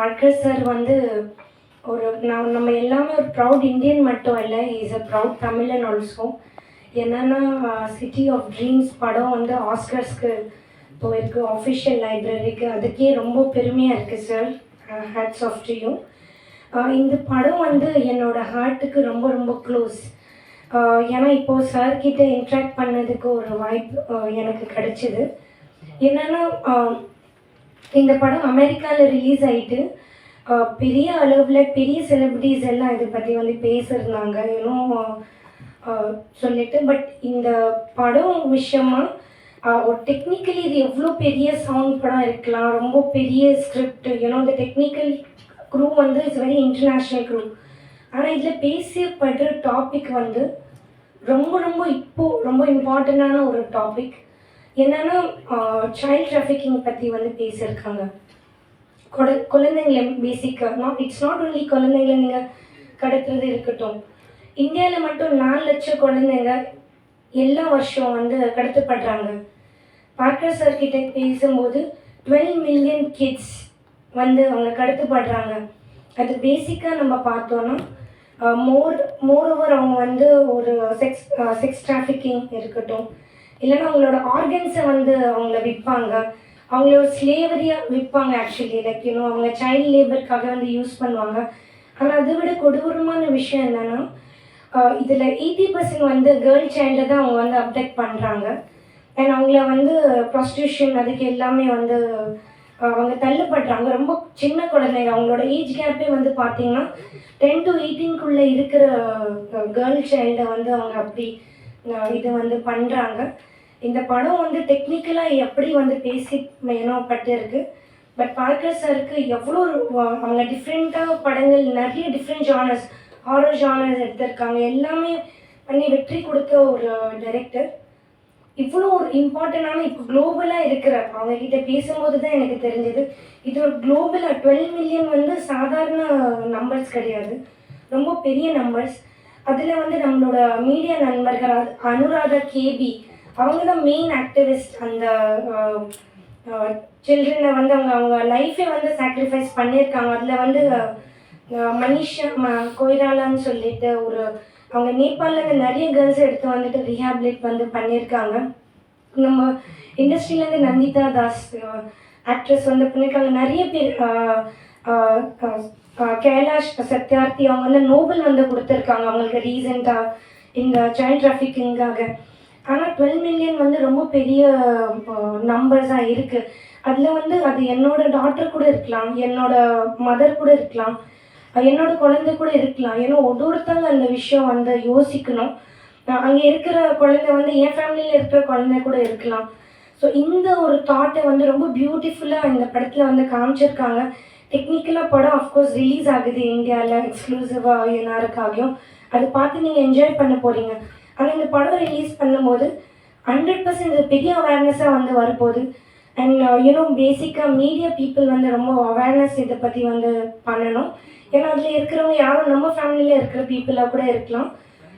Parker sir வந்து ஒரு நான் நம்ம எல்லாமே ஒரு ப்ரௌட் இந்தியன் மட்டும் இல்லை இஸ் அ ப்ரௌட் தமிழன் ஆல்சோ என்னென்னா சிட்டி ஆஃப் ட்ரீம்ஸ் படம் வந்து ஆஸ்கர்ஸ்க்கு போயிருக்கு ஆஃபிஷியல் லைப்ரரிக்கு அதுக்கே ரொம்ப பெருமையாக இருக்குது sir hats uh, off to you uh, இந்த படம் வந்து என்னோட ஹார்ட்டுக்கு ரொம்ப ரொம்ப க்ளோஸ் uh, ஏன்னா இப்போது சார்கிட்ட இன்ட்ராக்ட் பண்ணதுக்கு ஒரு வாய்ப்பு எனக்கு கிடைச்சிது. என்னென்னா um, இந்த படம் அமெரிக்காவில் ரிலீஸ் ஆகிட்டு பெரிய அளவில் பெரிய செலிபிரிட்டிஸ் எல்லாம் இதை பற்றி வந்து பேசியிருந்தாங்க இன்னும் சொல்லிட்டு. பட் இந்த படம் விஷயமா ஒரு டெக்னிக்கலி இது எவ்வளோ பெரிய சவுண்ட் படம் இருக்கலாம் ரொம்ப பெரிய ஸ்கிரிப்ட் ஏன்னா இந்த டெக்னிக்கல் குரூ வந்து இட்ஸ் வெரி இன்டர்நேஷ்னல் குரூ ஆனால் இதில் பேசப்படுற டாபிக் வந்து ரொம்ப ரொம்ப இப்போது ரொம்ப இம்பார்ட்டண்ட்டான ஒரு டாபிக் என்னன்னா சைல்ட் டிராஃபிக்கிங் பற்றி வந்து பேசியிருக்காங்க. கொட குழந்தைங்களை பேசிக்காக நாட் இட்ஸ் நாட் ஒன்லி குழந்தைங்களை நீங்கள் கடத்துறது இருக்கட்டும். இந்தியாவில் மட்டும் நாலு லட்சம் குழந்தைங்க எல்லா வருஷம் வந்து கடத்தப்படுறாங்க. பார்க்கர் சார் கிட்ட பேசும்போது டுவெல் மில்லியன் கிட்ஸ் வந்து அவங்க கடத்தப்படுறாங்க. அது பேசிக்காக நம்ம பார்த்தோன்னா மோர் மோர் ஓவர் அவங்க வந்து ஒரு செக்ஸ் செக்ஸ் டிராஃபிக்கிங் இருக்கட்டும். இல்லைன்னா அவங்களோட ஆர்கன்ஸை வந்து அவங்கள விற்பாங்க. அவங்கள ஒரு ஸ்லேவரியாக விற்பாங்க ஆக்சுவலி லைக் யூனோ அவங்க சைல்ட் லேபருக்காக வந்து யூஸ் பண்ணுவாங்க. ஆனால் அதை விட கொடூரமான விஷயம் என்னென்னா இதில் எயிட்டி பர்சன்ட் வந்து கேர்ள் சைல்டை தான் அவங்க வந்து அப்டெக்ட் பண்ணுறாங்க அண்ட் அவங்கள வந்து ப்ராஸ்டியூஷன் அதுக்கு எல்லாமே வந்து அவங்க தள்ளப்படுறாங்க ரொம்ப சின்ன குழந்தைங்க. அவங்களோட ஏஜ் கேப்பே வந்து பார்த்தீங்கன்னா டென் டு எயிட்டீன்குள்ளே இருக்கிற கேர்ள் சைல்டை வந்து அவங்க அப்படி இது வந்து பண்ணுறாங்க இந்த படம் வந்து டெக்னிக்கலாக எப்படி வந்து பேசி பட்டிருக்கு பட் பார்க்கர் சாருக்கு எவ்வளோ அவங்க டிஃப்ரெண்ட்டாக படங்கள் நிறைய டிஃப்ரெண்ட் ஜானர்ஸ் ஹாரர் ஜானர்ஸ் எடுத்திருக்காங்க. எல்லாமே பண்ணி வெற்றி கொடுத்த ஒரு டைரக்டர் இவ்வளோ ஒரு இம்பார்ட்டண்டான இப்போ குளோபலாக இருக்கிற அவங்க கிட்ட பேசும்போது தான் எனக்கு தெரிஞ்சது. இது ஒரு குளோபலாக டுவெல் மில்லியன் வந்து சாதாரண நம்பர்ஸ் கிடையாது. ரொம்ப பெரிய நம்பர்ஸ் அதில் வந்து நம்மளோட மீடியா நண்பர்கள் அனுராதா கேபி அவங்க தான் மெயின் ஆக்டிவிஸ்ட் அந்த சில்ட்ரனை வந்து அவங்க அவங்க லைஃபே வந்து சாக்ரிஃபைஸ் பண்ணியிருக்காங்க. அதில் வந்து மனிஷா ம கொய்ராலான்னு சொல்லிட்டு ஒரு அவங்க நேபாளிலேருந்து நிறைய கேர்ள்ஸ் எடுத்து வந்துட்டு ரீஹாபிலேட் வந்து பண்ணியிருக்காங்க. நம்ம இண்டஸ்ட்ரியிலேருந்து நந்திதா தாஸ் ஆக்ட்ரஸ் வந்து பண்ணியிருக்காங்க. நிறைய பேர் கைலாஷ் சத்யார்த்தி அவங்க வந்து நோபல் வந்து கொடுத்துருக்காங்க. அவங்களுக்கு ரீசெண்டாக இந்த சைல்ட் டிராஃபிக்கிங்காக ஆனால் டுவெல் மில்லியன் வந்து ரொம்ப பெரிய நம்பர்ஸாக இருக்குது அதில் வந்து அது என்னோட டாட்டர் கூட இருக்கலாம் என்னோட மதர் கூட இருக்கலாம் என்னோட குழந்தை கூட இருக்கலாம். ஏன்னா ஒரு ஒருத்தவங்க அந்த விஷயம் வந்து யோசிக்கணும். அங்கே இருக்கிற குழந்தை வந்து என் ஃபேமிலியில் இருக்கிற குழந்தை கூட இருக்கலாம். ஸோ இந்த ஒரு தாட்டை வந்து ரொம்ப பியூட்டிஃபுல்லாக இந்த படத்தில் வந்து காமிச்சிருக்காங்க. டெக்னிக்கலாக படம் அஃப்கோர்ஸ் ரிலீஸ் ஆகுது. இந்தியாவில் எக்ஸ்க்ளூசிவாக எல்லாருக்காகவும் அது பார்த்து நீங்கள் என்ஜாய் பண்ண போகிறீங்க ஆனால் இந்த படம் ரிலீஸ் பண்ணும்போது ஹண்ட்ரட் பர்சன்ட் பெரிய அவேர்னஸாக வந்து வரப்போகுது. அண்ட் யூனோ பேசிக்காக மீடியா பீப்புள் வந்து ரொம்ப அவேர்னஸ் இதை பற்றி வந்து பண்ணணும். ஏன்னா அதில் இருக்கிறவங்க யாரும் நம்ம ஃபேமிலியில் இருக்கிற பீப்புளாக கூட இருக்கலாம்.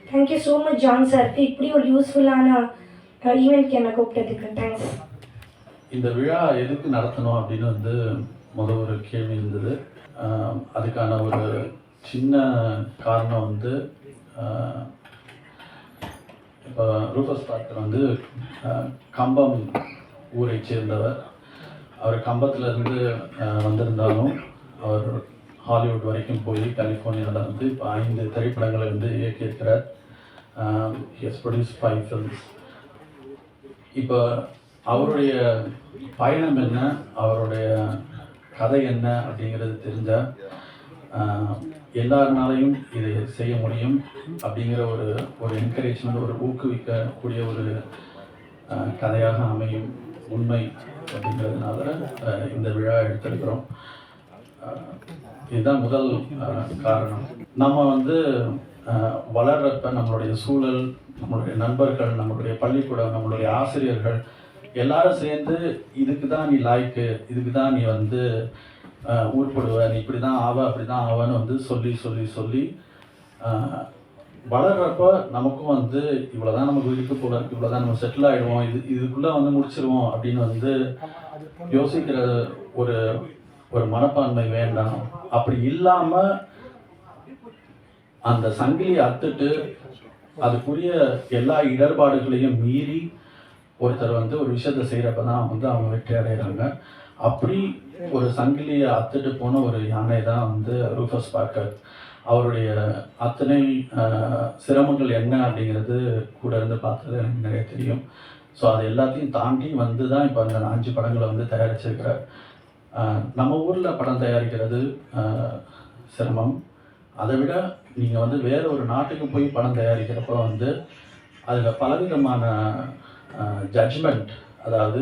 தேங்க்யூ ஸோ மச் ஜான் சாருக்கு இப்படி ஒரு யூஸ்ஃபுல்லான ஈவெண்ட்க்கு uh, என்னை கூப்பிட்டதுக்கு தேங்க்ஸ் இந்த விழா எதுக்கு நடத்தணும் அப்படின்னு வந்து முதல் ஒரு கேள்வி இருந்தது. அதுக்கான ஒரு சின்ன காரணம் வந்து இப்போ ரூபஸ் பார்க்கர் வந்து கம்பம் ஊரை சேர்ந்தவர். அவர் கம்பத்துலேருந்து வந்திருந்தாலும் அவர் ஹாலிவுட் வரைக்கும் போய் கலிஃபோர்னியாவில் வந்து இப்போ ஐந்து திரைப்படங்களை வந்து இயக்கியிருக்கிறார். எஸ் ப்ரொடியூஸ் ஃபைவ் ஃபில்ம்ஸ் இப்போ அவருடைய பயணம் என்ன? அவருடைய கதை என்ன? அப்படிங்கிறது தெரிஞ்சால் எல்லாருனாலையும் இதை செய்ய முடியும் அப்படிங்கிற ஒரு ஒரு என்கரேஜ்மெண்ட் ஒரு ஊக்குவிக்கக்கூடிய ஒரு கதையாக அமையும் உண்மை அப்படிங்கிறதுனால இந்த விழா எடுத்திருக்கிறோம். இதுதான் முதல் காரணம். நம்ம வந்து வளர்றப்ப நம்மளுடைய சூழல் நம்மளுடைய நண்பர்கள் நம்மளுடைய பள்ளிக்கூடம் நம்மளுடைய ஆசிரியர்கள் எல்லாரும் சேர்ந்து இதுக்கு தான் நீ லாய்க்கு இதுக்கு தான் நீ வந்து ஆஹ், நீ இப்படி தான் ஆவ அப்படி தான் ஆவன்னு வந்து சொல்லி சொல்லி சொல்லி வளர்கிறப்ப நமக்கும் வந்து இவ்வளோ தான் நமக்கு இருக்க போல இருக்கு இவ்வளோதான் நம்ம செட்டில் ஆகிடுவோம் இது இதுக்குள்ளே வந்து முடிச்சிருவோம் அப்படின்னு வந்து யோசிக்கிற ஒரு ஒரு மனப்பான்மை வேண்டாம். அப்படி இல்லாமல் அந்த சங்கிலியை அத்துட்டு அதுக்குரிய எல்லா இடர்பாடுகளையும் மீறி ஒருத்தர் வந்து ஒரு விஷயத்தை செய்கிறப்ப தான் வந்து அவங்க வெற்றி அடைகிறாங்க. அப்படி ஒரு சங்கிலியை அத்துட்டு போன ஒரு யானை தான் வந்து ரூஃபஸ் பார்க்கர். அவருடைய அத்தனை சிரமங்கள் என்ன அப்படிங்கிறது கூட இருந்து பார்த்தது எனக்கு நிறைய தெரியும். ஸோ அது எல்லாத்தையும் தாண்டி வந்து தான் இப்போ அந்த அஞ்சு படங்களை வந்து தயாரிச்சிருக்கிறார். நம்ம ஊரில் படம் தயாரிக்கிறது சிரமம். அதை விட நீங்கள் வந்து வேறு ஒரு நாட்டுக்கு போய் படம் தயாரிக்கிறப்ப வந்து அதில் பலவிதமான ஜட்ஜ்மெண்ட் அதாவது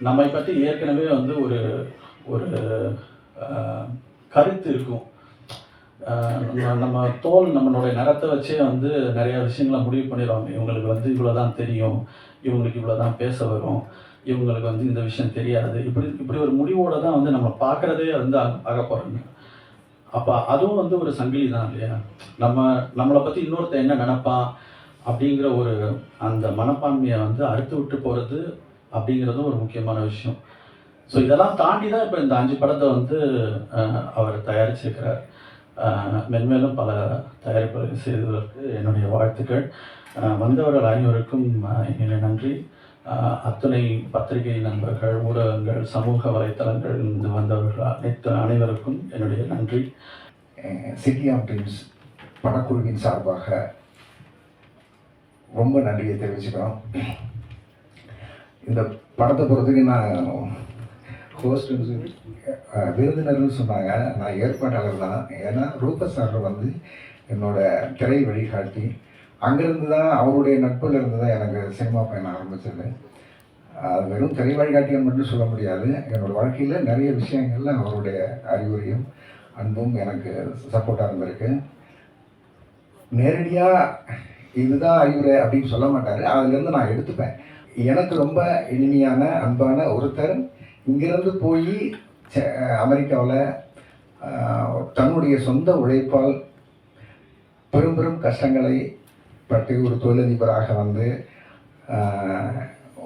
நம்மை பற்றி ஏற்கனவே வந்து ஒரு ஒரு கருத்து இருக்கும். நம்ம- தோல் நம்மளுடைய நிறத்தை வச்சே வந்து நிறைய விஷயங்களை முடிவு பண்ணிடுவாங்க. இவங்களுக்கு வந்து இவ்வளோ தான் தெரியும். இவங்களுக்கு இவ்வளோ தான் பேச வரும். இவங்களுக்கு வந்து இந்த விஷயம் தெரியாது. இப்படி இப்படி ஒரு முடிவோடு தான் வந்து நம்ம பார்க்குறதே வந்து ஆக போகிறாங்க அப்போ அதுவும் வந்து ஒரு சங்கிலி தான் இல்லையா? நம்ம நம்மளை பற்றி இன்னொருத்தன் என்ன நினப்பான் அப்படிங்கிற ஒரு அந்த மனப்பான்மையை வந்து அறுத்து விட்டு போகிறது அப்படிங்கிறதும் ஒரு முக்கியமான விஷயம். ஸோ இதெல்லாம் தாண்டி தான் இப்போ இந்த அஞ்சு படத்தை வந்து அவர் தயாரிச்சிருக்கிறார். மென்மேலும் பல தயாரிப்புகள் செய்ததற்கு என்னுடைய வாழ்த்துக்கள். வந்தவர்கள் அனைவருக்கும் என்னுடைய நன்றி. அத்துணை பத்திரிகை நண்பர்கள் ஊடகங்கள் சமூக வலைத்தளங்கள் இருந்து வந்தவர்கள் அனைத்து அனைவருக்கும் என்னுடைய நன்றி. சிட்டி ஆஃப் ட்ரீம்ஸ் படக்குழுவின் சார்பாக ரொம்ப நன்றியை தெரிவிச்சுக்கிறோம். இந்த படத்தை பொறுத்தவரைக்கும் நான் ஹோஸ்ட் விருந்தினர்னு சொன்னாங்க. நான் ஏற்பாட்டாளர் தான். ஏன்னா ரூப சார் வந்து என்னோட திரை வழிகாட்டி. அங்கேருந்து தான் அவருடைய நட்பில் இருந்து தான் எனக்கு சினிமா பயணம் ஆரம்பிச்சது. அது வெறும் திரை வழிகாட்டியம் மட்டும் சொல்ல முடியாது. என்னோடய வாழ்க்கையில் நிறைய விஷயங்கள்ல அவருடைய அறிவுரையும் அன்பும் எனக்கு சப்போர்ட்டாக இருந்திருக்கு. நேரடியாக இதுதான் அறிவுரை அப்படின்னு சொல்ல மாட்டார். அதுலேருந்து நான் எடுத்துப்பேன். எனக்கு ரொம்ப இனிமையான அன்பான ஒருத்தர் இங்கிருந்து போய் அமெரிக்காவில் தன்னுடைய சொந்த உழைப்பால் பெரும் பெரும் கஷ்டங்களை பட்டு ஒரு தொழிலதிபராக வந்து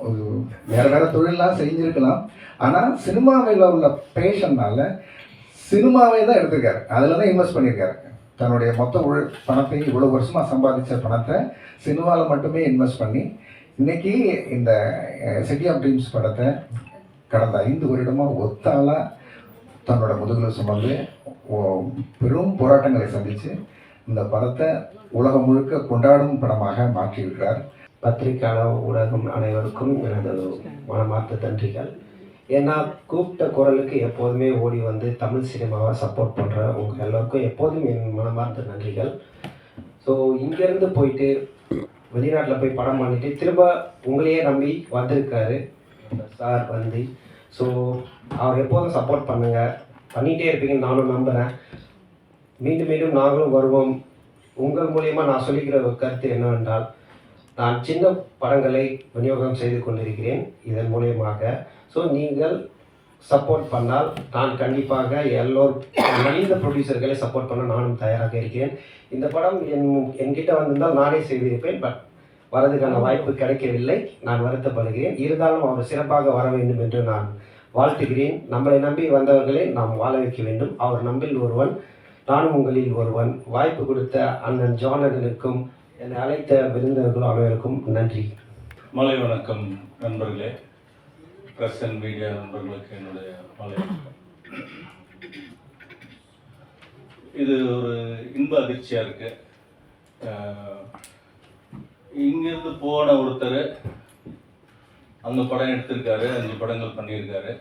ஒரு வேறு வேறு தொழிலெலாம் செஞ்சுருக்கலாம். ஆனால் சினிமாவில் உள்ள பேஷன்னால் சினிமாவை தான் எடுத்திருக்காரு. அதில் தான் இன்வெஸ்ட் பண்ணியிருக்காரு தன்னுடைய மொத்த உழ பணத்தை இவ்வளோ வருஷமாக சம்பாதிச்ச பணத்தை சினிமாவில் மட்டுமே இன்வெஸ்ட் பண்ணி இன்னைக்கு இந்த சிட்டி ஆஃப் ட்ரீம்ஸ் படத்தை கடந்த ஐந்து வருடமாக ஒத்தால தன்னோட முதுகில் சுமந்து ஓ- பெரும் போராட்டங்களை சந்தித்து இந்த படத்தை உலகம் முழுக்க கொண்டாடும் படமாக மாற்றியிருக்கிறார். பத்திரிகையாளர் ஊடகம் அனைவருக்கும் எனது மனமார்ந்த நன்றிகள். ஏன்னா கூப்பிட்ட குரலுக்கு எப்போதுமே ஓடி வந்து தமிழ் சினிமாவை சப்போர்ட் பண்ணுற உங்கள் எல்லோருக்கும் எப்போதும் என் மனமார்ந்த நன்றிகள். ஸோ இங்கேருந்து போயிட்டு வெளிநாட்டில் போய் படம் பண்ணிட்டு திரும்ப உங்களையே நம்பி வந்திருக்காரு. சார் வந்து. ஸோ அவர் எப்போதும் சப்போர்ட் பண்ணுங்க. பண்ணிகிட்டே இருப்பீங்கன்னு நானும் நம்புகிறேன் மீண்டும் மீண்டும் நாங்களும் வருவோம். உங்கள் மூலியமாக நான் சொல்லிக்கிற ஒரு கருத்து என்னவென்றால் நான் சின்ன படங்களை விநியோகம் செய்து கொண்டிருக்கிறேன். இதன் மூலியமாக. ஸோ நீங்கள் சப்போர்ட் பண்ணால் நான் கண்டிப்பாக எல்லோர் மனித ப்ரொடியூசர்களை சப்போர்ட் பண்ண நானும் தயாராக இருக்கிறேன். இந்த படம் என் என்கிட்ட வந்திருந்தால் நானே செய்திருப்பேன் பட் வரதுக்கான வாய்ப்பு கிடைக்கவில்லை. நான் வருத்தப்படுகிறேன். இருந்தாலும் அவர் சிறப்பாக வர வேண்டும் என்று நான் வாழ்த்துகிறேன். நம்மளை நம்பி வந்தவர்களை நாம் வாழ வைக்க வேண்டும். அவர் நம்பில் ஒருவன் நானும் உங்களில் ஒருவன். வாய்ப்பு கொடுத்த அண்ணன் ஜானனுக்கும் என்னை அழைத்த விருந்தினர்கள் அனைவருக்கும் நன்றி. மலை வணக்கம் நண்பர்களே. ப்ரெஸ் அண்ட் மீடியா நண்பர்களுக்கு என்னுடைய மாலை இது ஒரு இன்ப அதிர்ச்சியாக இருக்கு. இங்கிருந்து போன ஒருத்தர் அந்த படம் எடுத்திருக்காரு அஞ்சு படங்கள் பண்ணியிருக்காரு.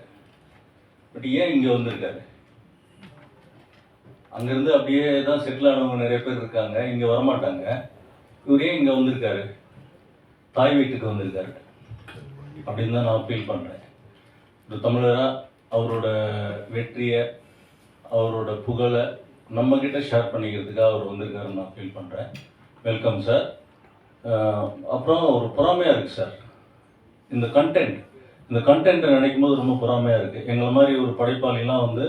பட் ஏன் இங்கே வந்திருக்காரு? அங்கேருந்து அப்படியே தான் செட்டில் ஆனவங்க நிறைய பேர் இருக்காங்க இங்கே வரமாட்டாங்க. இவர் ஏன் இங்கே வந்திருக்காரு? தாய் வீட்டுக்கு வந்திருக்காரு. அப்படின்னு தான் நான் ஃபீல் பண்ணுறேன் ஒரு தமிழராக அவரோட வெற்றியை அவரோட புகழை நம்மக்கிட்ட ஷேர் பண்ணிக்கிறதுக்காக அவர் வந்திருக்காருன்னு நான் ஃபீல் பண்ணுறேன் வெல்கம் சார் அப்புறம் ஒரு பொறாமையாக இருக்குது சார் இந்த கண்டென்ட் இந்த கண்டென்ட்டை நினைக்கும் போது ரொம்ப பொறாமையாக இருக்குது எங்களை மாதிரி ஒரு படைப்பாளிலாம் வந்து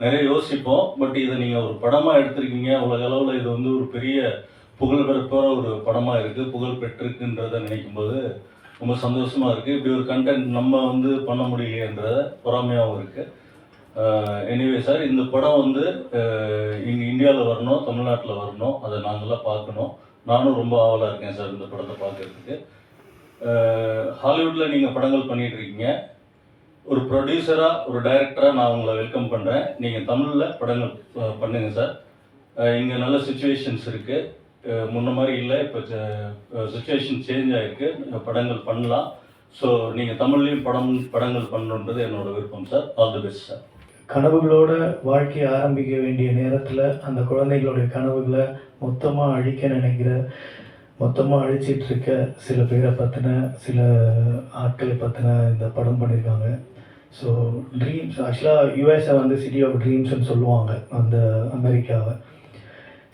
நிறைய யோசிப்போம். பட் இதை நீங்கள் ஒரு படமாக எடுத்திருக்கீங்க. உலக அளவில் இது வந்து ஒரு பெரிய புகழ் பெறப்போற ஒரு படமாக இருக்குது புகழ் பெற்றிருக்குன்றதை நினைக்கும் போது ரொம்ப சந்தோஷமாக இருக்குது இப்படி ஒரு கண்டென்ட் நம்ம வந்து பண்ண முடியலையன்றத பொறாமையாகவும் இருக்குது எனிவே சார் இந்த படம் வந்து இங்கே இந்தியாவில் வரணும் தமிழ்நாட்டில் வரணும் அதை நாங்களாம் பார்க்கணும். நானும் ரொம்ப ஆவலாக இருக்கேன் சார் இந்த படத்தை பார்க்கறதுக்கு. ஹாலிவுட்டில் நீங்கள் படங்கள் பண்ணிகிட்ருக்கீங்க இருக்கீங்க. ஒரு ப்ரொடியூசராக ஒரு டைரக்டராக நான் உங்களை வெல்கம் பண்ணுறேன் நீங்கள் தமிழில் படங்கள் பண்ணுங்கள் சார் இங்கே நல்ல சுச்சுவேஷன்ஸ் இருக்குது முன்ன மாதிரி இல்லை. இப்போ சுச்சுவேஷன் சேஞ்ச் ஆகிருக்கு படங்கள் பண்ணலாம். ஸோ நீங்கள் தமிழ்லேயும் படம் படங்கள் பண்ணணுன்றது என்னோட விருப்பம் sir all the best sir கனவுகளோட வாழ்க்கையை ஆரம்பிக்க வேண்டிய நேரத்தில் அந்த குழந்தைகளுடைய கனவுகளை மொத்தமாக அழிக்க நினைக்கிற மொத்தமாக அழிச்சிட்டு இருக்க சில பேரை பற்றின சில ஆட்களை பற்றின இந்த படம் பண்ணியிருக்காங்க ஸோ ட்ரீம்ஸ் ஆக்சுவலாக யூஎஸை வந்து சிட்டி ஆஃப் ட்ரீம்ஸ்னு சொல்லுவாங்க. அந்த அமெரிக்காவை.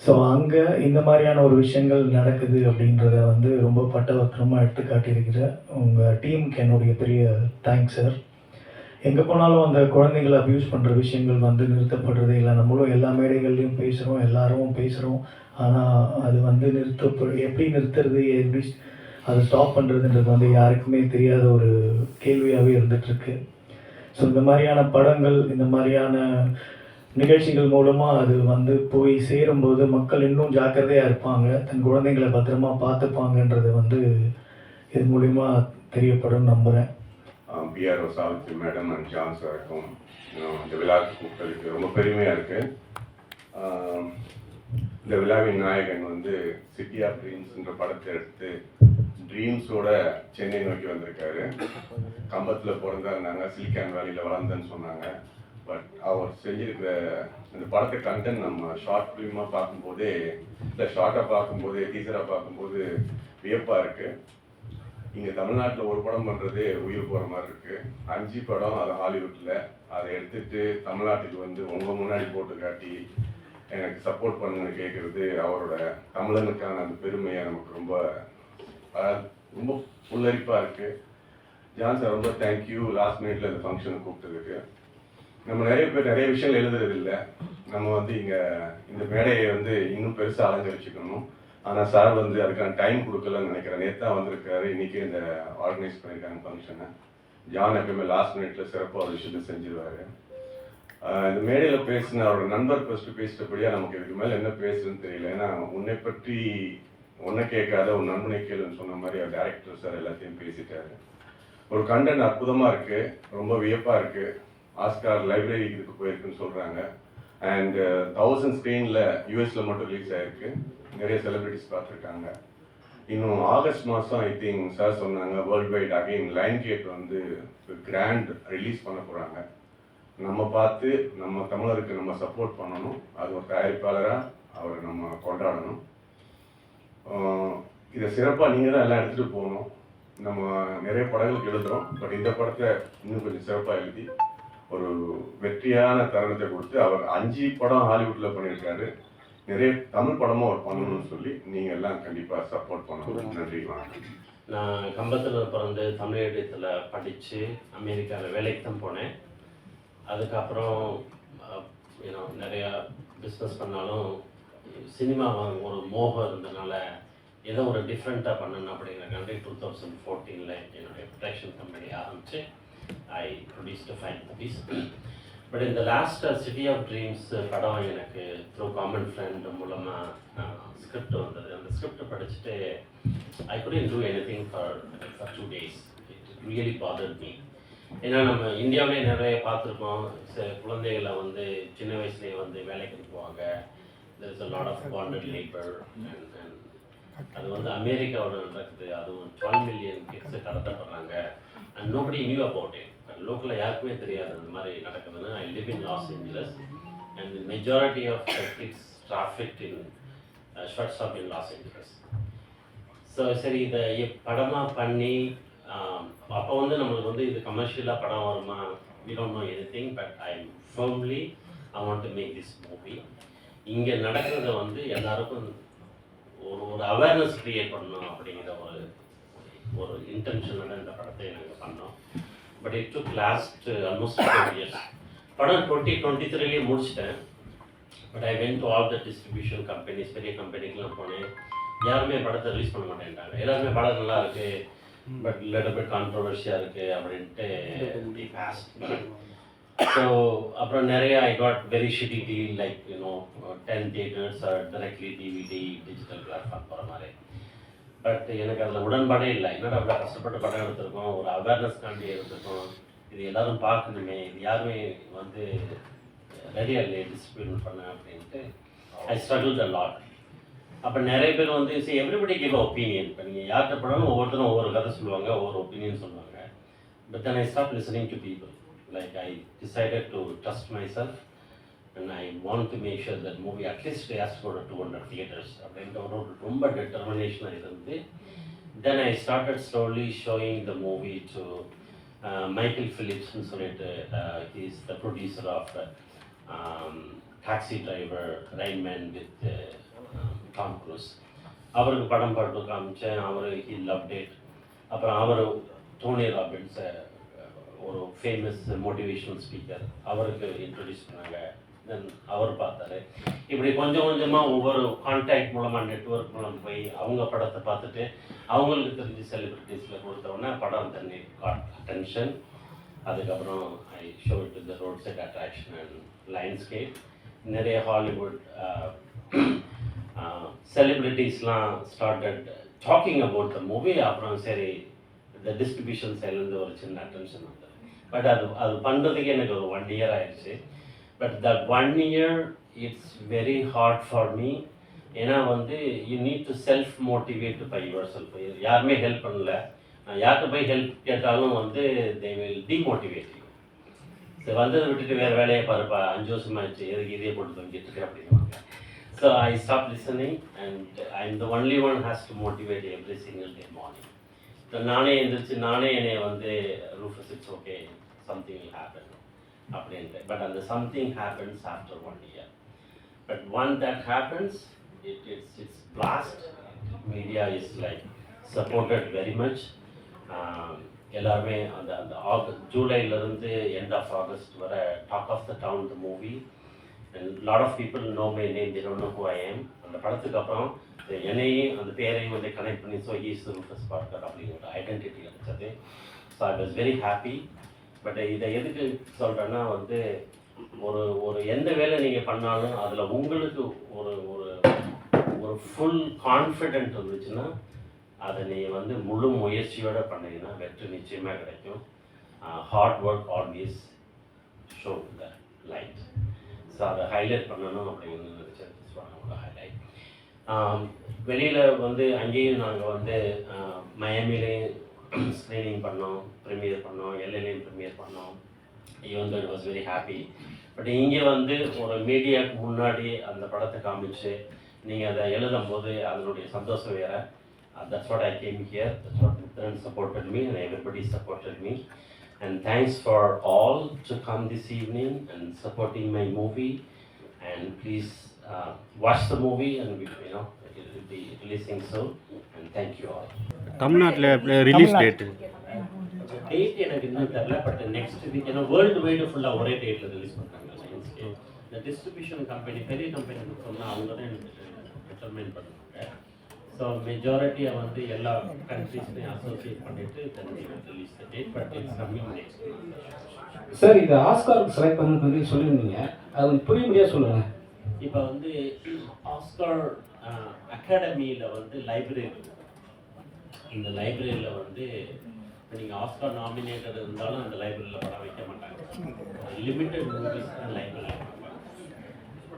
ஸோ அங்கே இந்த மாதிரியான ஒரு விஷயங்கள் நடக்குது அப்படின்றத வந்து ரொம்ப பட்டவர்த்தனமாக எடுத்து காட்டியிருக்கிற உங்கள் டீமுக்கு என்னுடைய பெரிய தேங்க்ஸ் சார் எங்கே போனாலும் அந்த குழந்தைங்களை அப்யூஸ் பண்ணுற விஷயங்கள் வந்து நிறுத்தப்படுறதே இல்லை. நம்மளும் எல்லா மேடைகள்லையும் பேசுகிறோம் எல்லாரும் பேசுகிறோம் ஆனால் அது வந்து நிறுத்த எப்படி நிறுத்துறது எப்படி அதை ஸ்டாப் பண்ணுறதுன்றது வந்து யாருக்குமே தெரியாத ஒரு கேள்வியாகவே இருந்துகிட்ருக்கு ஸோ இந்த மாதிரியான படங்கள் இந்த மாதிரியான நிகழ்ச்சிகள் மூலமாக அது வந்து போய் சேரும்போது மக்கள் இன்னும் ஜாக்கிரதையாக இருப்பாங்க. தன் குழந்தைங்களை பத்திரமா பார்த்துப்பாங்கன்றது வந்து இது மூலிமா தெரியப்படும் நம்புகிறேன் PRO Savitri madam and John சாருக்கும் இந்த விழாவுக்கு கூப்பிட்டதுக்கு ரொம்ப பெருமையாக இருக்குது இந்த விழாவின் நாயகன் வந்து சிட்டி ஆஃப் ட்ரீம்ஸ்ன்ற படத்தை எடுத்து ட்ரீம்ஸோட சென்னை நோக்கி வந்திருக்காரு. கம்பத்தில் பிறந்தாருந்தாங்க சிலிக்கான் வேலியில் வளர்ந்தேன்னு சொன்னாங்க. பட் அவர் செஞ்சிருக்கிற அந்த படத்தை கண்டென்ட் நம்ம ஷார்ட் ஃபிலிமாக பார்க்கும்போதே இல்லை ஷார்ட்டாக பார்க்கும்போதே டீசராக பார்க்கும்போது வியப்பாக இருக்குது இங்கே தமிழ்நாட்டில் ஒரு படம் பண்ணுறதே உயிர் போகிற மாதிரி இருக்குது அஞ்சு படம் அது ஹாலிவுட்டில் அதை எடுத்துட்டு தமிழ்நாட்டுக்கு வந்து உங்கள் முன்னாடி போட்டு காட்டி எனக்கு சப்போர்ட் பண்ணுங்கன்னு கேட்குறது அவரோட தமிழனுக்கான அந்த பெருமையை நமக்கு ரொம்ப ரொம்ப புல்லரிப்பாக இருக்குது ஜான் சார் ரொம்ப தேங்க்யூ லாஸ்ட் மினிட்ல இந்த ஃபங்க்ஷனுக்கு கூப்பிட்டதுக்கு. நம்ம நிறைய பேர் நிறைய விஷயங்கள் எழுதுறது நம்ம வந்து இங்கே இந்த மேடையை வந்து இன்னும் பெருசாக அலங்கரிச்சுக்கணும். ஆனால் சார் வந்து அதுக்கான டைம் கொடுக்கலன்னு நினைக்கிறேன். நேற்று வந்திருக்காரு. இன்னைக்கு இந்த ஆர்கனைஸ் பண்ணியிருக்காங்க ஃபங்க்ஷனை ஜான் எப்பயுமே லாஸ்ட் மினிட்ல சிறப்பாக ஒரு விஷயத்தை செஞ்சிருவாரு. இந்த மேடையில் பேசின அவரோட நண்பர் ஃபர்ஸ்ட் பேசிட்டபடியா நமக்கு இதுக்கு மேலே என்ன பேசுறதுன்னு தெரியல. ஏன்னா உன்னை பற்றி ஒன்றை கேட்காத ஒரு நண்பனை கேளுன்னு சொன்ன மாதிரி அவர் டேரக்டர் சார் எல்லாத்தையும் பேசிட்டாரு. ஒரு கண்டென்ட் அற்புதமாக இருக்கு. ரொம்ப வியப்பாக இருக்குது ஆஸ்கார் லைப்ரரி இதுக்கு போயிருக்குன்னு சொல்கிறாங்க அண்ட் தௌசண்ட் ஸ்க்ரீனில் யூஎஸில் மட்டும் ரிலீஸ் ஆயிருக்கு. நிறைய செலிப்ரிட்டிஸ் பார்த்துருக்காங்க. இன்னும் ஆகஸ்ட் மாதம் ஐ திங்க் சார் சொன்னாங்க world wide again Lionsgate வந்து கிராண்ட் ரிலீஸ் பண்ண போகிறாங்க நம்ம பார்த்து நம்ம தமிழருக்கு நம்ம சப்போர்ட் பண்ணணும். அது ஒரு தயாரிப்பாளராக அவரை நம்ம கொண்டாடணும். இதை சிறப்பாக நீங்கள் தான் எல்லாம் எடுத்துகிட்டு போகணும். நம்ம நிறைய படங்களுக்கு எழுதுகிறோம் பட் இந்த படத்தை இன்னும் கொஞ்சம் சிறப்பாக எழுதி ஒரு வெற்றியான தருணத்தை கொடுத்து அவர் அஞ்சு படம் ஹாலிவுட்டில் பண்ணியிருக்காரு. நிறைய தமிழ் படமும் அவர் பண்ணணும்னு சொல்லி நீங்கள் எல்லாம் கண்டிப்பாக சப்போர்ட் பண்ணணும். நன்றி வணக்கம். நான் கம்பத்தில் பிறந்து தமிழ் இடத்துல படித்து அமெரிக்காவில் வேலைக்கு தான் போனேன். அதுக்கப்புறம் யூனோ நிறையா பிஸ்னஸ் பண்ணாலும் சினிமா ஒரு மோகம் இருந்தனால ஏதோ ஒரு டிஃப்ரெண்ட்டாக பண்ணணும் அப்படிங்கிறக்காண்டி டூ தௌசண்ட் ஃபோர்டீனில் என்னுடைய ப்ரொடக்ஷன் கம்பெனி ஆரம்பித்து I produced five movies but இந்த லாஸ்ட் சிட்டி ஆஃப் ட்ரீம்ஸ் படம் எனக்கு த்ரூ காமன் ஃப்ரெண்ட் மூலமாக ஸ்கிரிப்ட் வந்தது. அந்த ஸ்கிரிப்ட் படிச்சுட்டு ஐ couldn't do anything for for two days. It really bothered me. ஏன்னா நம்ம இந்தியாவிலே நிறைய பார்த்துருக்கோம். சில குழந்தைகளை வந்து சின்ன வயசுலேயே வந்து வேலைக்கு அனுப்புவாங்க is a lot of bonded labor and, and அது வந்து அமெரிக்காவில் நடக்குது. அதுவும் twelve million kids கடத்தப்படுறாங்க. And nobody knew about it லோக்கலில் யாருக்குமே தெரியாது அந்த மாதிரி நடக்குதுன்னு. I live in Los Angeles and majority of kids traffic in sort of in Los Angeles so சரி இதை படமாக பண்ணி um, அப்போ வந்து நம்மளுக்கு வந்து இது கமர்ஷியலாக படம் வருமா? We don't know anything but I firmly I want to make this movie இங்கே நடக்கிறத வந்து எல்லாருக்கும் ஒரு ஒரு அவேர்னஸ் க்ரியேட் பண்ணணும் அப்படிங்கிற ஒரு ஒரு இன்டென்ஷனோட இந்த படத்தை நாங்கள் பண்ணோம். But it took last almost four years படம் டுவெண்ட்டி டுவெண்ட்டி த்ரீலேயே முடிச்சிட்டேன். But I went to all the distribution companies பெரிய கம்பெனிக்கெலாம் போனேன். யாருமே படத்தை ரிலீஸ் பண்ண மாட்டேன்ட்டாங்க. எல்லாருமே படம் நல்லா இருக்கு. பட் லிட்டில் பிட் கான்ட்ரவர்ஷியாக இருக்கு அப்படின்ட்டு பாஸ்ட் ஸோ அப்புறம் நிறைய I got very shitty deal like you know ten theatres or directly DVD digital platform போகிற மாதிரி. பட் எனக்கு அதில் உடன்பாடே இல்லை. என்னடா அவ்வளோ கஷ்டப்பட்டு படம் எடுத்திருக்கோம்? ஒரு அவேர்னஸ்க்காண்டி எடுத்திருக்கோம். இது எல்லாரும் பார்க்கணுமே. இது யாருமே வந்து ரெடியாக இல்லையே டிஸ்ட்ரிபியூட் பண்ண அப்படின்ட்டு. ஐ ஸ்ட்ரகிள் த லாட் அப்போ நிறைய பேர் வந்து சரி எவ்ரிபடி கிவ் ஒப்பீனியன் இப்போ நீங்கள் யார்கிட்ட படம் ஒவ்வொருத்தரும் ஒவ்வொரு கதை சொல்லுவாங்க ஒவ்வொரு ஒப்பீனியன் சொல்லுவாங்க. But then I stop listening to people like I decided to trust myself and I want to make sure that movie at least has to two hundred theatres அப்படின்ற ஒரு ரொம்ப டெட்டர்மினேஷனாக இருந்து then I started slowly showing the movie to Michael ஃபிலிப்ஸ்னு சொல்லிட்டு is the producer of Taxi Driver Rain Man with Tom Cruise அவருக்கு படம் பாட்டு காமிச்சேன் அவர் he love date அப்புறம் அவர் டோனி ராபின்ஸ் ஒரு ஃபேமஸ் மோட்டிவேஷனல் ஸ்பீக்கர் அவருக்கு இன்ட்ரடியூஸ் பண்ணாங்க தென் அவர் பார்த்தாரு இப்படி கொஞ்சம் கொஞ்சமாக ஒவ்வொரு கான்டாக்ட் மூலமாக நெட்வொர்க் மூலம் போய் அவங்க படத்தை பார்த்துட்டு அவங்களுக்கு தெரிஞ்ச செலிபிரிட்டிஸில் கொடுத்தோன்னே படம் தண்ணி காட் அட்டென்ஷன் அதுக்கப்புறம் I show it the roadside attraction and Lionsgate நிறைய Hollywood செலிப்ரிட்டிஸ்லாம் started talking about the movie அப்புறம் சரி இந்த டிஸ்ட்ரிபியூஷன் சைட்லேருந்து ஒரு சின்ன அட்டென்ஷன் வந்தது. பட் அது அது பண்ணுறதுக்கு எனக்கு ஒரு ஒன் இயர் ஆயிடுச்சு. But that one year it's very hard for me ஏன்னா வந்து you need to self motivate by yourself யாருமே ஹெல்ப் பண்ணல. நான் யார்கிட்ட போய் ஹெல்ப் கேட்டாலும் வந்து தே வில் டிமோட்டிவேட் ஸோ வந்ததை விட்டுட்டு வேறு வேலையை பாருப்பா. அஞ்சு வருஷம் ஆச்சு எதுக்கு இதே போட்டு தொங்கிட்டு இருக்க அப்படிங்குவாங்க so I stop listening and I am the only one has to motivate every single day morning so நானே எழுந்திரிச்சு நானே என்னை வந்து Rufus it's okay something will happen அப்படின்ட்டு. பட் அந்த something happens after one year but one that happens it it's it's blast media is like supported very much எல்லாருமே அந்த அந்த ஆகஸ்ட் ஜூலைலேருந்து எண்ட் ஆஃப் ஆகஸ்ட் வர talk of the town the movie and lot of people know my name they know who I am அந்த படத்துக்கு அப்புறம் என்னையும் அந்த பேரையும் வந்து கனெக்ட் பண்ணி ஸோ ஈஸ் ரூஃபஸ் பார்க்கர் அப்படிங்கிற ஐடென்டிட்டி கிடைச்சது so I was very happy but இதை எதுக்கு சொல்கிறேன்னா வந்து ஒரு ஒரு எந்த வேலை நீங்கள் பண்ணாலும் அதில் உங்களுக்கு ஒரு ஒரு ஒரு ஃபுல் கான்ஃபிடென்ட் இருந்துச்சுன்னா அதை நீங்கள் வந்து முழு முயற்சியோடு பண்ணீங்கன்னா வெற்றி நிச்சயமாக கிடைக்கும். Hard work always show the light so அதை ஹைலைட் பண்ணணும் அப்படின்னு நினச்சது ஹைலைட் வெளியில் வந்து அங்கேயும் நாங்கள் வந்து மயமிலேயும் ஸ்க்ரீனிங் பண்ணோம் ப்ரீமியர் பண்ணோம் எல்எல்எம் ப்ரீமியர் பண்ணோம் even though it was very happy but இங்கே வந்து ஒரு மீடியாவுக்கு முன்னாடி அந்த படத்தை காமிச்சு நீங்கள் அதை எழுதும் போது அதனுடைய சந்தோஷம் வேறு that's what I came here that's what Mithran supported me and everybody supported me and thanks for all to come this evening and supporting my movie and please watch the movie and you know releasing so and thank you all தமிழ்நாட்டில் release date date எனக்கு இன்னும் தெரியல but next week ஏன்னா world wide ஃபுல்லாக ஒரே டேட்டில் release பண்ணுறாங்க சயின்ஸ்க்கு இந்த டிஸ்ட்ரிபியூஷன் கம்பெனி பெரிய கம்பெனிக்கு சொன்னால் அவங்க தான் எனக்கு டிட்டர்மைன் பண்ணுவாங்க. ஸோ மெஜாரிட்டியை வந்து எல்லா கண்ட்ரீஸ்லையும் அசோசியேட் பண்ணிட்டு release date but it's coming next sir இது ஆஸ்காருக்கு செலக்ட் பண்ண பற்றி சொல்லியிருந்தீங்க. அது புரியும்படியாக சொல்லுங்கள் இப்போ வந்து ஆஸ்கார் அகாடமியில் வந்து லைப்ரரி இந்த லைப்ரரியில் வந்து இப்போ நீங்கள் ஆஸ்கார் நாமினேட்டட் இருந்தாலும் அந்த லைப்ரரியில் படம் வைக்க மாட்டாங்க. லிமிட்டட் மூவிஸ் தான் லைப்ரரியில்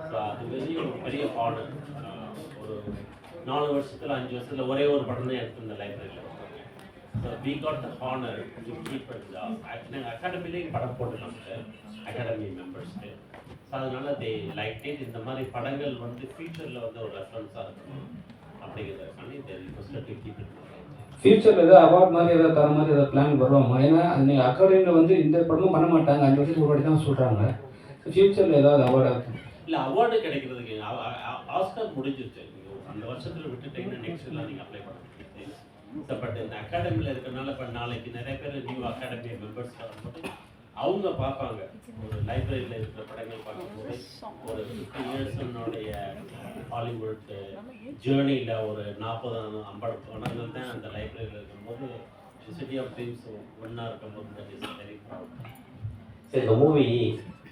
ஸோ அது பெரிய ஒரு பெரிய ஆர்டர் ஒரு நாலு வருஷத்தில் அஞ்சு வருஷத்தில் ஒரே ஒரு படம் தான் எடுத்து இந்த லைப்ரரியில் so we got the honour to keep it நாங்கள் அகாடமிலேயும் படம் போட்டுருக்கோம் சார். அகாடமி மெம்பர்ஸ்க்கு ஸோ அதனால தே லைக் இட் இந்த மாதிரி படங்கள் வந்து ஃபியூச்சரில் வந்து ஒரு ரெஃபரன்ஸாக இருக்கணும். அப்படிங்கிறதுக்கான இந்த ரிக்வஸ்ட் டு கீப் இட் ஃபியூச்சரில் ஏதாவது அவார்ட் மாதிரி ஏதாவது தர மாதிரி ஏதாவது பிளான் வருவாமா ஏன்னா நீங்கள் அகாடமியில் வந்து இந்த படமும் பண்ண மாட்டாங்க. அஞ்சு வருஷத்துக்கு ஒரு வாட்டி தான் சொல்கிறாங்க ஃபியூச்சரில் ஏதாவது அவார்டு இல்லை அவார்டு கிடைக்கிறதுக்கு ஆஸ்கார் முடிஞ்சிருச்சு. அந்த வருஷத்தில் விட்டுட்டீங்கன்னா நெக்ஸ்ட் எல்லாம் நீங்கள் அப்ளை பண்ண முடியாது பட் இந்த அகாடமியில் இருக்கிறனால இப்போ நாளைக்கு நிறைய பேர் நியூ அகாடமி மெம்பர்ஸ் வரும்போது அவங்க பார்ப்பாங்க. ஒரு லைப்ரரியில் இருக்கிற படங்கள் பார்க்கும்போது ஒரு ஃபிஃப்டி இயர்ஸனுடைய ஹாலிவுட் ஜேர்னியில் ஒரு நாற்பது ஐம்பது படங்கள் தான் அந்த லைப்ரரியில் இருக்கும்போது சிட்டி ஆஃப் ட்ரீம்ஸ் ஒன்றா இருக்கும்போது சரி இந்த மூவி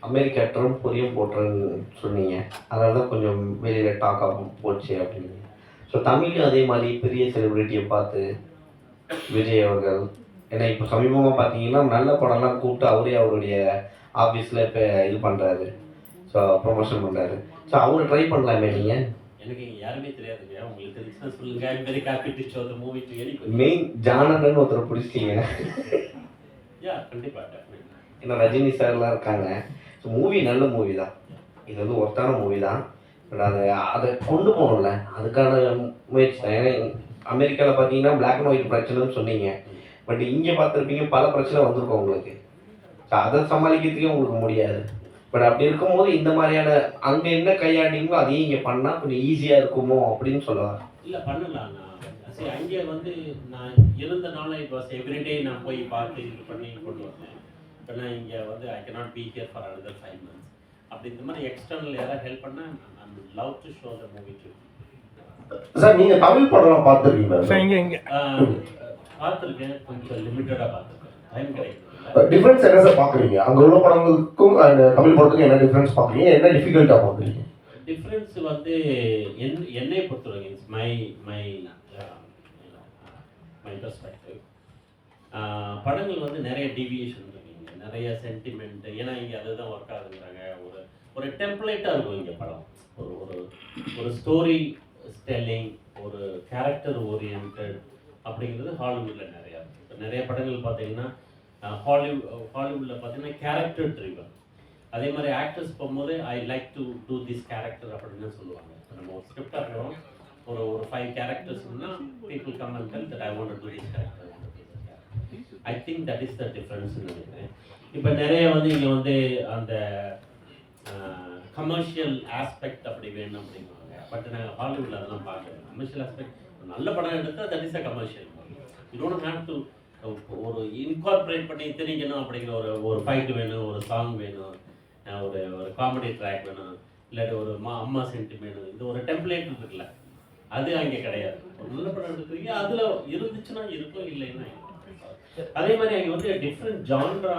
அமெரிக்கா ட்ரம்ப் பொரியும் போட்டுருன்னு சொன்னீங்க. அதனால தான் கொஞ்சம் வெளியில் டாக் ஆகும் போச்சு அப்படின்னு. ஸோ தமிழ்லையும் அதே மாதிரி பெரிய செலிப்ரிட்டியை பார்த்து விஜய் அவர்கள் ஏன்னா இப்போ சமீபமாக பார்த்தீங்கன்னா நல்ல படம்லாம் கூப்பிட்டு அவரே அவருடைய ஆஃபீஸில் இப்போ இது பண்ணுறாரு ஸோ ப்ரொமோஷன் பண்ணுறாரு ஸோ அவரை ட்ரை பண்ணலாமே நீங்கள் எனக்கு யாருமே தெரியாதுங்க. உங்களுக்கு தெரிஞ்சுன்னா சொல்லுங்க. I'm very happy to show the movie main ஜானன்னு ஒருத்தரை பிடிச்சிட்டீங்க. யா கண்டிப்பாக. ஏன்னா ரஜினி சார்லாம் இருக்காங்க. ஸோ மூவி நல்ல மூவி தான். இது வந்து ஒர்த்தான மூவி தான். பட் அதை அதை கொண்டு போகணும்ல. அதுக்கான முயற்சி தான். ஏன்னா அமெரிக்காவில் பார்த்தீங்கன்னா பிளாக் அண்ட் ஒயிட் பிரச்சனைன்னு சொன்னீங்க. பட் இங்கே பார்த்துருப்பீங்க பல பிரச்சனை வந்திருக்கும் உங்களுக்கு. ஸோ அதை சமாளிக்கிறதுக்கே உங்களுக்கு முடியாது. பட் அப்படி இருக்கும்போது இந்த மாதிரியான அங்கே என்ன கையாண்டிங்களோ அதையும் இங்கே பண்ணால் கொஞ்சம் ஈஸியாக இருக்குமோ அப்படின்னு சொல்லுவாங்க இல்லை பண்ணலாம் நான் சரி அங்கே வந்து நான் இருந்த நாள் வாஸ் எவ்ரிடே நான் போய் பார்த்து இது பண்ணி கொண்டு வந்தேன். இப்போ நான் இங்கே வந்து I cannot be here for another five months. அப்படி இந்த மாதிரி எக்ஸ்டர்னல் யாராவது ஹெல்ப் பண்ணால் I'm love to show the movie to sir நீங்க தமிழ் படம் பார்த்துருக்கீங்களா? பார்த்துருக்கேன் கொஞ்சம் லிமிட்டடாக பார்த்துருக்கேன் டைம் கிடைக்கும் டிஃபரன்ஸ் என்ன சார் பாக்குறீங்க அங்க உள்ள படங்களுக்கும் and தமிழ் படத்துக்கும் என்ன டிஃபரன்ஸ் பாக்குறீங்க என்ன டிஃபிகல்ட்டா பாக்குறீங்க டிஃப்ரென்ஸ் வந்து என் என்னை பொறுத்தவரைக்கும் மை மை மை பெர்ஸ்பெக்டிவ் படங்கள் வந்து நிறைய டிவியேஷன் இருக்குங்க. நிறைய சென்டிமெண்ட் ஏன்னா இங்கே அதுதான் ஒர்க் ஆகுதுங்கிறாங்க. ஒரு ஒரு டெம்ப்ளேட்டாக இருக்கும் இங்கே படம். ஒரு ஒரு ஒரு ஸ்டோரி ஸ்டெல்லிங் ஒரு கேரக்டர் ஓரியன்ட் அப்படிங்கிறது ஹாலிவுட்டில் நிறையா இருக்குது இப்போ நிறைய படங்கள் பார்த்தீங்கன்னா ஹாலிவுட் ஹாலிவுட்டில் பார்த்தீங்கன்னா கேரக்டர் ட்ரிவன் அதே மாதிரி ஆக்டர்ஸ் போகும்போது I like to do this character அப்படின்னு சொல்லுவாங்க. இப்போ நம்ம ஒரு ஸ்கிரிப்ட் ஆகிறோம் ஒரு ஒரு five characters people come and tell that I want to this character I think that is the difference நினைக்கிறேன். இப்போ நிறைய வந்து இங்கே வந்து அந்த கமர்ஷியல் ஆஸ்பெக்ட் அப்படி வேணும் அப்படிங்குவாங்க பட் நாங்கள் ஹாலிவுட்டில் அதெல்லாம் பார்க்குறோம் கமர்ஷியல் ஆஸ்பெக்ட் நல்ல படம் எடுத்தால் that is a commercial you don't have to ஒரு இன்கார்பரேட் பண்ணி திணிக்கணும் அப்படிங்கிற ஒரு ஒரு ஃபைட் வேணும் ஒரு சாங் வேணும் ஒரு ஒரு காமெடி ட்ராக் வேணும் இல்லாட்டி ஒரு மா அம்மா சென்டிமெண்ட் இது ஒரு டெம்ப்ளேட் இருக்குல்ல. அது அங்கே கிடையாது. ஒரு நல்ல படம் எடுக்கிறீங்க அதில் இருந்துச்சுன்னா இருக்கும் இல்லைன்னா அதே மாதிரி அங்கே வந்து டிஃப்ரெண்ட் ஜான்ரா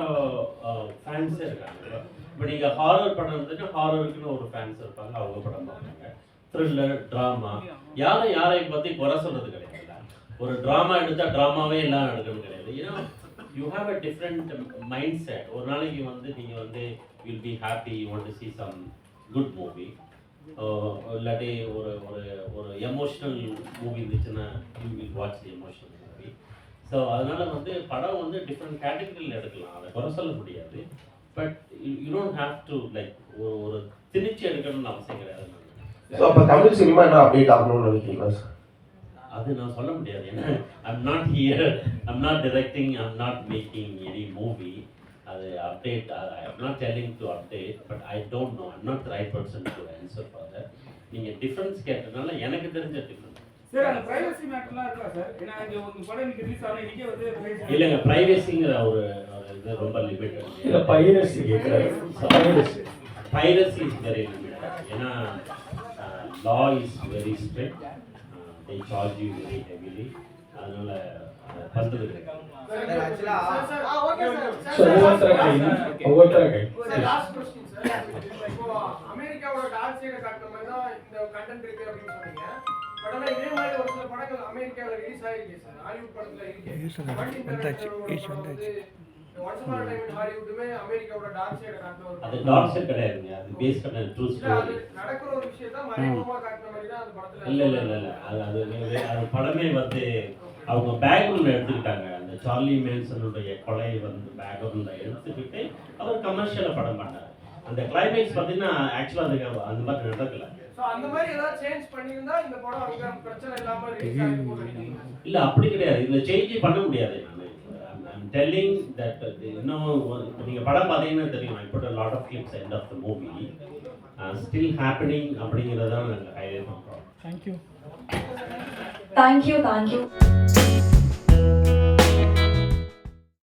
ஃபேன்ஸே இருக்காங்க. இப்போ நீங்கள் ஹாரர் படம் இருந்துச்சுன்னா ஹாரருக்குன்னு ஒரு ஃபேன்ஸ் இருப்பாங்க அவங்க படம் பார்ப்பாங்க. த்ரில்லர் ட்ராமா யாரும் யாரையும் பற்றி குறை சொல்றது கிடையாது. ஒரு ட்ராமா எடுத்தா ட்ராமாவே எல்லாம் எடுக்கணும் கிடையாது. ஏன்னா you have a different mindset ஒரு நாளைக்கு வந்து நீங்கள் வந்து will be happy you want to see some good movie இல்லாட்டி ஒரு ஒரு ஒரு எமோஷ்னல் மூவி இருந்துச்சுன்னா you will watch emotional movie so அதனால வந்து படம் வந்து டிஃப்ரெண்ட் கேட்டகரியில் எடுக்கலாம். அதை குறை சொல்ல முடியாது. But you don't have to like ஒரு ஒரு திணிச்சு எடுக்கணும்னு அவசியம் கிடையாது ஸோ அப்போ தமிழ் சினிமா என்ன அப்டேட் ஆகணும்னு நினைக்கிறீங்களா சார் அது நான் சொல்ல முடியாது. ஏன்னா I'm not here I'm not directing I'm not making any movie அது update I'm not telling to update but I don't know I'm not right person to answer for that நீங்கள் difference கேட்டதுனால எனக்கு தெரிஞ்ச டிஃப்ரென்ஸ் சார் அந்த privacy மேட்டர்லாம் இருக்கா sir ஏன்னா இங்க உங்க படம் இன்னைக்கு ரிலீஸ் ஆனா இன்னைக்கே வந்து privacy- இல்லைங்க ப்ரைவேசிங்கிற ஒரு இது ரொம்ப லிமிட்டட் இல்லை பைரசி கேட்குறாரு piracy piracy is very limited ஏன்னா law is very strict they charge you very heavily அதனால அமெரிக்காவோட டார்க் சைடை காட்டுற மாதிரி தான் இந்த கண்டென்ட் இருக்கு அப்படின்னு சொன்னீங்க. பட் ஆனா இதே மாதிரி ஒரு சில படங்கள் அமெரிக்காவில் ரிலீஸ் ஆயிருக்கு சார் ஹாலிவுட் படத்துல இருக்கு. டார்க் சைடை அது. டாக்டர் கிடையாதுங்க. அது பேஸ்ட் ஆன் ட்ரூ ஸ்டோரி நடக்கிற ஒரு விஷயத்த மறைமுகமா காட்டுற மாதிரி தான் அந்த படத்துல இல்ல இல்ல இல்ல இல்ல. அது அது படமே வந்து அவங்க பேக்ரவுண்ட் எடுத்துக்கிட்டாங்க. அந்த சார்லி மேன்சனுடைய கொலை வந்து பேக்ரவுண்ட்ல எடுத்துக்கிட்டு அவர் கமர்ஷியலாக படம் பண்ணார். அந்த கிளைமேக்ஸ் பார்த்தீங்கன்னா ஆக்சுவலாக அதுக்கு அந்த மாதிரி நடக்கல. இல்ல அப்படி கிடையாது. இதுல சேஞ்சே பண்ண முடியாது. டெல்லிங் தட் இன்னும் ஒரு- இப்ப நீங்க படம் பார்த்தீங்கன்னா தெரியும் I put lot of clips end of the movie still happening அப்படிங்கிறத நாங்கள் ஹைலைட் பண்ணுறோம் தேங்க்யூ தேங்க்யூ தேங்க்யூ